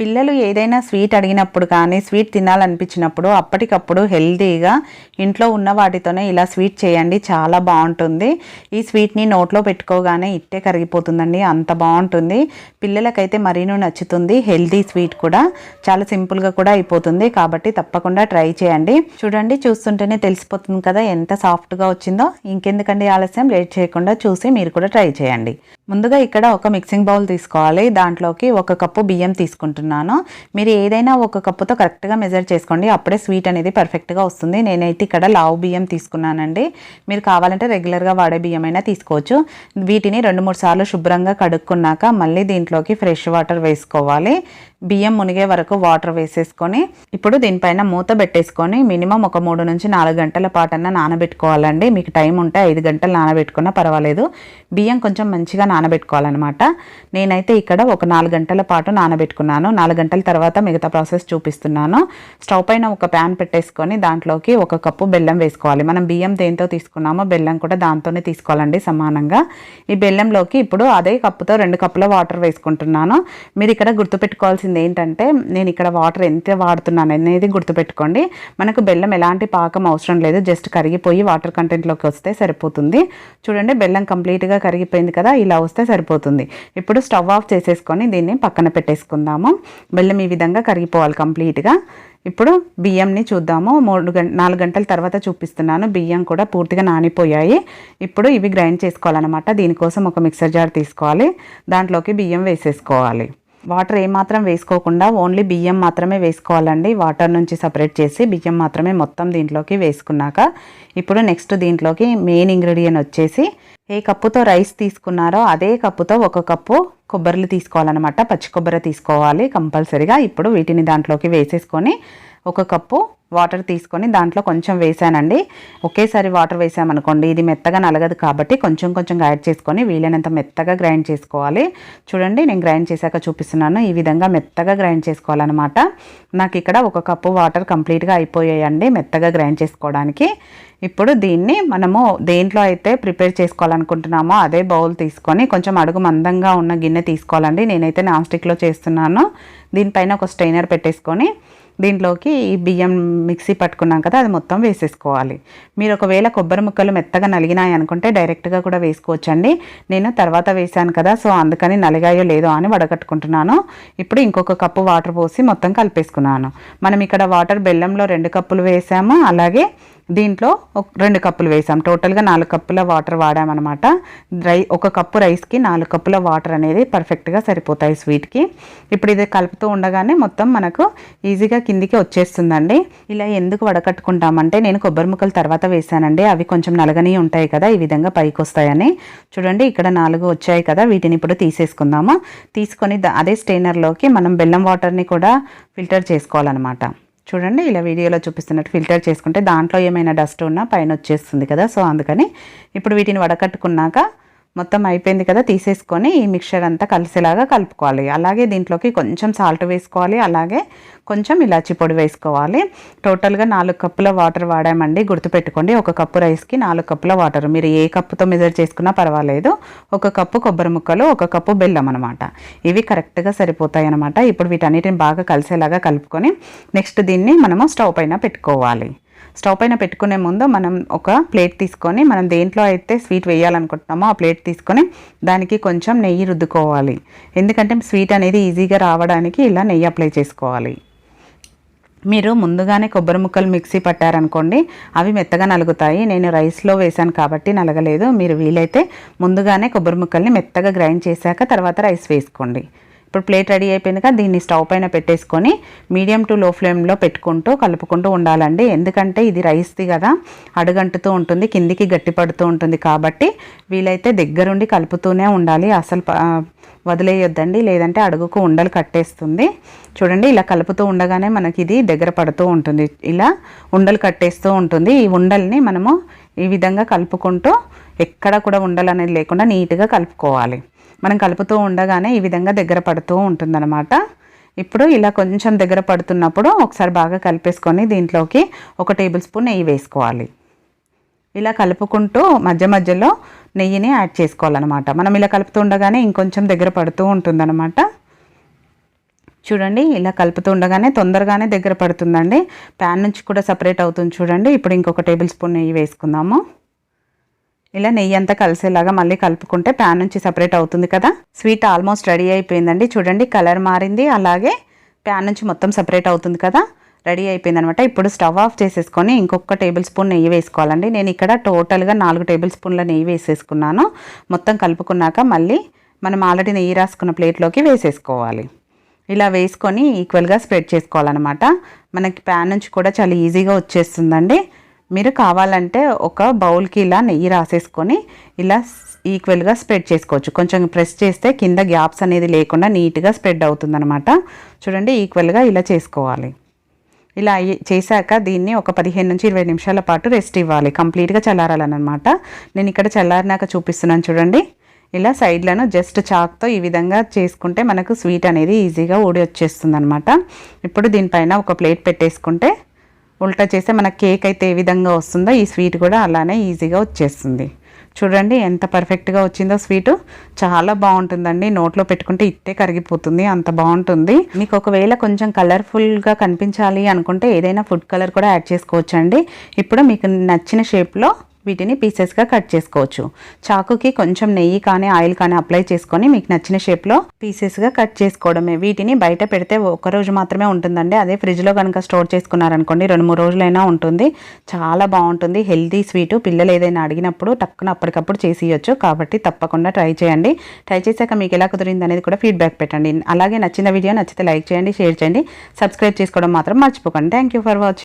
పిల్లలు ఏదైనా స్వీట్ అడిగినప్పుడు కానీ స్వీట్ తినాలనిపించినప్పుడు అప్పటికప్పుడు హెల్తీగా ఇంట్లో ఉన్న వాటితోనే ఇలా స్వీట్ చేయండి చాలా బాగుంటుంది. ఈ స్వీట్ని నోట్లో పెట్టుకోగానే ఇట్టే కరిగిపోతుందండి అంత బాగుంటుంది. పిల్లలకైతే మరీను నచ్చుతుంది హెల్తీ స్వీట్ కూడా. చాలా సింపుల్గా కూడా అయిపోతుంది కాబట్టి తప్పకుండా ట్రై చేయండి. చూడండి చూస్తుంటేనే తెలిసిపోతుంది కదా ఎంత సాఫ్ట్గా వచ్చిందో. ఇంకెందుకండి ఆలస్యం లేట్ చేయకుండా చూసి మీరు కూడా ట్రై చేయండి. ముందుగా ఇక్కడ ఒక మిక్సింగ్ బౌల్ తీసుకోవాలి. దాంట్లోకి ఒక కప్పు బియ్యం తీసుకుంటున్నాను. మీరు ఏదైనా ఒక కప్పుతో కరెక్ట్గా మెజర్ చేసుకోండి. అప్పుడే స్వీట్ అనేది పర్ఫెక్ట్గా వస్తుంది. నేనైతే ఇక్కడ లావు బియ్యం తీసుకున్నానండి. మీరు కావాలంటే రెగ్యులర్గా వాడే బియ్యం అయినా తీసుకోవచ్చు. వీటిని రెండు మూడు సార్లు శుభ్రంగా కడుక్కున్నాక మళ్ళీ దీంట్లోకి ఫ్రెష్ వాటర్ వేసుకోవాలి. బియ్యం మునిగే వరకు వాటర్ వేసేసుకొని ఇప్పుడు దీనిపైన మూత పెట్టేసుకొని మినిమం ఒక మూడు నుంచి నాలుగు గంటల పాటన్నా నానబెట్టుకోవాలండి. మీకు టైం ఉంటే ఐదు గంటలు నానబెట్టుకున్నా పర్వాలేదు. బియ్యం కొంచెం మంచిగా నానబెట్టుకోవాలన్నమాట. నేనైతే ఇక్కడ ఒక నాలుగు గంటల పాటు నానబెట్టుకున్నాను. నాలుగు గంటల తర్వాత మిగతా ప్రాసెస్ చూపిస్తున్నాను. స్టవ్ పైన ఒక ప్యాన్ పెట్టేసుకొని దాంట్లోకి ఒక కప్పు బెల్లం వేసుకోవాలి. మనం బియ్యం దేంతో తీసుకున్నామో బెల్లం కూడా దాంతోనే తీసుకోవాలండి సమానంగా. ఈ బెల్లంలోకి ఇప్పుడు అదే కప్పుతో రెండు కప్పుల వాటర్ వేసుకుంటున్నాను. మీరు ఇక్కడ గుర్తుపెట్టుకోవాల్సింది ఏంటంటే నేను ఇక్కడ వాటర్ ఎంత వాడుతున్నాను అనేది గుర్తుపెట్టుకోండి. మనకు బెల్లం ఎలాంటి పాకం అవసరం లేదు. జస్ట్ కరిగిపోయి వాటర్ కంటెంట్లోకి వస్తే సరిపోతుంది. చూడండి బెల్లం కంప్లీట్గా కరిగిపోయింది కదా. ఇలా వస్తే సరిపోతుంది. ఇప్పుడు స్టవ్ ఆఫ్ చేసేసుకొని దీన్ని పక్కన పెట్టేసుకుందాము. బెల్లం ఈ విధంగా కరిగిపోవాలి కంప్లీట్గా. ఇప్పుడు బియ్యంని చూద్దాము. మూడు గంట నాలుగు గంటల తర్వాత చూపిస్తున్నాను. బియ్యం కూడా పూర్తిగా నానిపోయాయి. ఇప్పుడు ఇవి గ్రైండ్ చేసుకోవాలన్నమాట. దీనికోసం ఒక మిక్సర్ జార్ తీసుకోవాలి. దాంట్లోకి బియ్యం వేసేసుకోవాలి. వాటర్ ఏమాత్రం వేసుకోకుండా ఓన్లీ బియ్యం మాత్రమే వేసుకోవాలండి. వాటర్ నుంచి సపరేట్ చేసి బియ్యం మాత్రమే మొత్తం దీంట్లోకి వేసుకున్నాక ఇప్పుడు నెక్స్ట్ దీంట్లోకి మెయిన్ ఇంగ్రీడియంట్ వచ్చేసి ఏ కప్పుతో రైస్ తీసుకున్నారో అదే కప్పుతో ఒక కప్పు కొబ్బరిలు తీసుకోవాలన్నమాట. పచ్చి కొబ్బరి తీసుకోవాలి కంపల్సరీగా. ఇప్పుడు వీటిని దాంట్లోకి వేసేసుకొని ఒక కప్పు వాటర్ తీసుకొని దాంట్లో కొంచెం వేసానండి. ఒకేసారి వాటర్ వేసామనుకోండి ఇది మెత్తగా నలగదు కాబట్టి కొంచెం కొంచెం యాడ్ చేసుకొని వీలైనంత మెత్తగా గ్రైండ్ చేసుకోవాలి. చూడండి నేను గ్రైండ్ చేశాక చూపిస్తున్నాను. ఈ విధంగా మెత్తగా గ్రైండ్ చేసుకోవాలన్నమాట. నాకు ఇక్కడ ఒక కప్పు వాటర్ కంప్లీట్గా అయిపోయాయండి మెత్తగా గ్రైండ్ చేసుకోవడానికి. ఇప్పుడు దీన్ని మనము దేంట్లో అయితే ప్రిపేర్ చేసుకోవాలనుకుంటున్నామో అదే బౌల్ తీసుకొని కొంచెం అడుగు మందంగా ఉన్న గిన్నె తీసుకోవాలండి. నేనైతే నాన్ స్టిక్లో చేస్తున్నాను. దీనిపైన ఒక స్ట్రైనర్ పెట్టేసుకొని దీంట్లోకి ఈ బియ్యం మిక్సీ పట్టుకున్నాం కదా అది మొత్తం వేసేసుకోవాలి. మీరు ఒకవేళ కొబ్బరి ముక్కలు మెత్తగా నలిగినాయి అనుకుంటే డైరెక్ట్గా కూడా వేసుకోవచ్చండి. నేను తర్వాత వేసాను కదా సో అందుకని నలిగాయో లేదో అని వడగట్టుకుంటున్నాను. ఇప్పుడు ఇంకొక కప్పు వాటర్ పోసి మొత్తం కలిపేసుకున్నాను. మనం ఇక్కడ వాటర్ బెల్లంలో రెండు కప్పులు వేసాము అలాగే దీంట్లో ఒక రెండు కప్పులు వేసాం. టోటల్గా నాలుగు కప్పుల వాటర్ వాడామన్నమాట. రై ఒక కప్పు రైస్కి నాలుగు కప్పుల వాటర్ అనేది పర్ఫెక్ట్గా సరిపోతాయి స్వీట్కి ఇప్పుడు ఇది కలుపుతూ ఉండగానే మొత్తం మనకు ఈజీగా కిందికి వచ్చేస్తుందండి. ఇలా ఎందుకు వడకట్టుకుంటామంటే నేను కొబ్బరి ముక్కలు తర్వాత వేసానండి. అవి కొంచెం నలగని ఉంటాయి కదా ఈ విధంగా పైకి వస్తాయని. చూడండి ఇక్కడ నాలుగు వచ్చాయి కదా వీటిని ఇప్పుడు తీసేసుకుందాము. తీసుకొని అదే స్టెయినర్లోకి మనం బెల్లం వాటర్ని కూడా ఫిల్టర్ చేసుకోవాలన్నమాట. చూడండి ఇలా వీడియోలో చూపిస్తున్నట్టు ఫిల్టర్ చేసుకుంటే దాంట్లో ఏమైనా డస్ట్ ఉన్నా పైన వచ్చేస్తుంది కదా. సో అందుకని ఇప్పుడు వీటిని వడకట్టుకున్నాక మొత్తం అయిపోయింది కదా తీసేసుకొని ఈ మిక్చర్ అంతా కలిసేలాగా కలుపుకోవాలి. అలాగే దీంట్లోకి కొంచెం సాల్ట్ వేసుకోవాలి అలాగే కొంచెం ఇలాచి పొడి వేసుకోవాలి. టోటల్గా నాలుగు కప్పుల వాటర్ వాడామండి. గుర్తుపెట్టుకోండి ఒక కప్పు రైస్కి నాలుగు కప్పుల వాటర్. మీరు ఏ కప్పుతో మెజర్ చేసుకున్నా పర్వాలేదు. ఒక కప్పు కొబ్బరి ముక్కలు ఒక కప్పు బెల్లం అనమాట ఇవి కరెక్ట్గా సరిపోతాయి అనమాట ఇప్పుడు వీటన్నిటిని బాగా కలిసేలాగా కలుపుకొని నెక్స్ట్ దీన్ని మనము స్టవ్ పైన పెట్టుకోవాలి. స్టవ్ పైన పెట్టుకునే ముందు మనం ఒక ప్లేట్ తీసుకొని మనం దేంట్లో అయితే స్వీట్ వేయాలనుకుంటున్నామో ఆ ప్లేట్ తీసుకొని దానికి కొంచెం నెయ్యి రుద్దుకోవాలి. ఎందుకంటే స్వీట్ అనేది ఈజీగా రావడానికి ఇలా నెయ్యి అప్లై చేసుకోవాలి. మీరు ముందుగానే కొబ్బరి ముక్కలు మిక్సీ పట్టారనుకోండి అవి మెత్తగా నలుగుతాయి. నేను రైస్లో వేశాను కాబట్టి నలగలేదు. మీరు వీలైతే ముందుగానే కొబ్బరి ముక్కల్ని మెత్తగా గ్రైండ్ చేశాక తర్వాత రైస్ వేసుకోండి. ఇప్పుడు ప్లేట్ రెడీ అయిపోయింది కదా దీన్ని స్టవ్ పైన పెట్టేసుకొని మీడియం టు లో ఫ్లేమ్లో పెట్టుకుంటూ కలుపుకుంటూ ఉండాలండి. ఎందుకంటే ఇది రైస్ది కదా అడుగంటుతూ ఉంటుంది కిందికి గట్టి పడుతూ ఉంటుంది కాబట్టి వీలైతే దగ్గరుండి కలుపుతూనే ఉండాలి. అసలు వదిలేయొద్దండి లేదంటే అడుగుకు ఉండలు కట్టేస్తుంది. చూడండి ఇలా కలుపుతూ ఉండగానే మనకి ఇది దగ్గర పడుతూ ఉంటుంది. ఇలా ఉండలు కట్టేస్తూ ఉంటుంది. ఈ ఉండల్ని మనము ఈ విధంగా కలుపుకుంటూ ఎక్కడ కూడా ఉండలు అనేది లేకుండా నీట్గా కలుపుకోవాలి. మనం కలుపుతూ ఉండగానే ఈ విధంగా దగ్గర పడుతూ ఉంటుందన్నమాట. ఇప్పుడు ఇలా కొంచెం దగ్గర పడుతున్నప్పుడు ఒకసారి బాగా కలిపేసుకొని దీంట్లోకి ఒక టేబుల్ స్పూన్ నెయ్యి వేసుకోవాలి. ఇలా కలుపుకుంటూ మధ్య మధ్యలో నెయ్యిని యాడ్ చేసుకోవాలన్నమాట. మనం ఇలా కలుపుతూ ఉండగానే ఇంకొంచెం దగ్గర పడుతూ ఉంటుందన్నమాట. చూడండి ఇలా కలుపుతూ ఉండగానే తొందరగానే దగ్గర పడుతుందండి. ప్యాన్ నుంచి కూడా సపరేట్ అవుతుంది చూడండి. ఇప్పుడు ఇంకొక టేబుల్ స్పూన్ నెయ్యి వేసుకుందాము. ఇలా నెయ్యి అంతా కలిసేలాగా మళ్ళీ కలుపుకుంటే ప్యాన్ నుంచి సపరేట్ అవుతుంది కదా? స్వీట్ ఆల్మోస్ట్ రెడీ అయిపోయిందండి. చూడండి కలర్ మారింది. అలాగే ప్యాన్ నుంచి మొత్తం సపరేట్ అవుతుంది కదా? రెడీ అయిపోయింది అనమాట ఇప్పుడు స్టవ్ ఆఫ్ చేసేసుకొని ఇంకొక టేబుల్ స్పూన్ నెయ్యి వేసుకోవాలండి. నేను ఇక్కడ టోటల్గా నాలుగు టేబుల్ స్పూన్ల నెయ్యి వేసేసుకున్నాను. మొత్తం కలుపుకున్నాక మళ్ళీ మనం ఆల్రెడీ నెయ్యి రాసుకున్న ప్లేట్లోకి వేసేసుకోవాలి. ఇలా వేసుకొని ఈక్వల్గా స్ప్రెడ్ చేసుకోవాలన్నమాట. మనకి ప్యాన్ నుంచి కూడా చాలా ఈజీగా వచ్చేస్తుందండి. మీరు కావాలంటే ఒక బౌల్కి ఇలా నెయ్యి రాసేసుకొని ఇలా ఈక్వల్గా స్ప్రెడ్ చేసుకోవచ్చు. కొంచెం ప్రెస్ చేస్తే కింద గ్యాప్స్ అనేది లేకుండా నీట్గా స్ప్రెడ్ అవుతుందనమాట చూడండి ఈక్వల్గా ఇలా చేసుకోవాలి. ఇలా చేశాక దీన్ని ఒక పదిహేను నుంచి ఇరవై నిమిషాల పాటు రెస్ట్ ఇవ్వాలి. కంప్లీట్గా చల్లారాలన్నమాట. నేను ఇక్కడ చల్లారినాక చూపిస్తున్నాను చూడండి. ఇలా సైడ్లను జస్ట్ చాక్తో ఈ విధంగా చేసుకుంటే మనకు స్వీట్ అనేది ఈజీగా ఊడి వచ్చేస్తుంది అనమాట ఇప్పుడు దీనిపైన ఒక ప్లేట్ పెట్టేసుకుంటే ఉల్టా చేస్తే మన కేక్ అయితే ఏ విధంగా వస్తుందో ఈ స్వీట్ కూడా అలానే ఈజీగా వచ్చేస్తుంది. చూడండి ఎంత పర్ఫెక్ట్గా వచ్చిందో స్వీటు. చాలా బాగుంటుందండి. నోట్లో పెట్టుకుంటే ఇట్టే కరిగిపోతుంది. అంత బాగుంటుంది. మీకు ఒకవేళ కొంచెం కలర్ఫుల్గా కనిపించాలి అనుకుంటే ఏదైనా ఫుడ్ కలర్ కూడా యాడ్ చేసుకోవచ్చండి. ఇప్పుడు మీకు నచ్చిన షేప్లో వీటిని పీసెస్గా కట్ చేసుకోవచ్చు. చాకుకి కొంచెం నెయ్యి కానీ ఆయిల్ కానీ అప్లై చేసుకొని మీకు నచ్చిన షేప్లో పీసెస్గా కట్ చేసుకోవడమే. వీటిని బయట పెడితే ఒక రోజు మాత్రమే ఉంటుందండి. అదే ఫ్రిడ్జ్లో కనుక స్టోర్ చేసుకున్నారనుకోండి రెండు మూడు రోజులైనా ఉంటుంది. చాలా బాగుంటుంది. హెల్తీ స్వీటు పిల్లలు ఏదైనా అడిగినప్పుడు టక్కున అప్పటికప్పుడు చేసి ఇవ్వచ్చు కాబట్టి తప్పకుండా ట్రై చేయండి. ట్రై చేశాక మీకు ఎలా కుదిరింది అనేది కూడా ఫీడ్బ్యాక్ పెట్టండి. అలాగే నచ్చిన వీడియో నచ్చితే లైక్ చేయండి షేర్ చేయండి. సబ్స్క్రైబ్ చేసుకోవడం మాత్రం మర్చిపోకండి. Thank for watching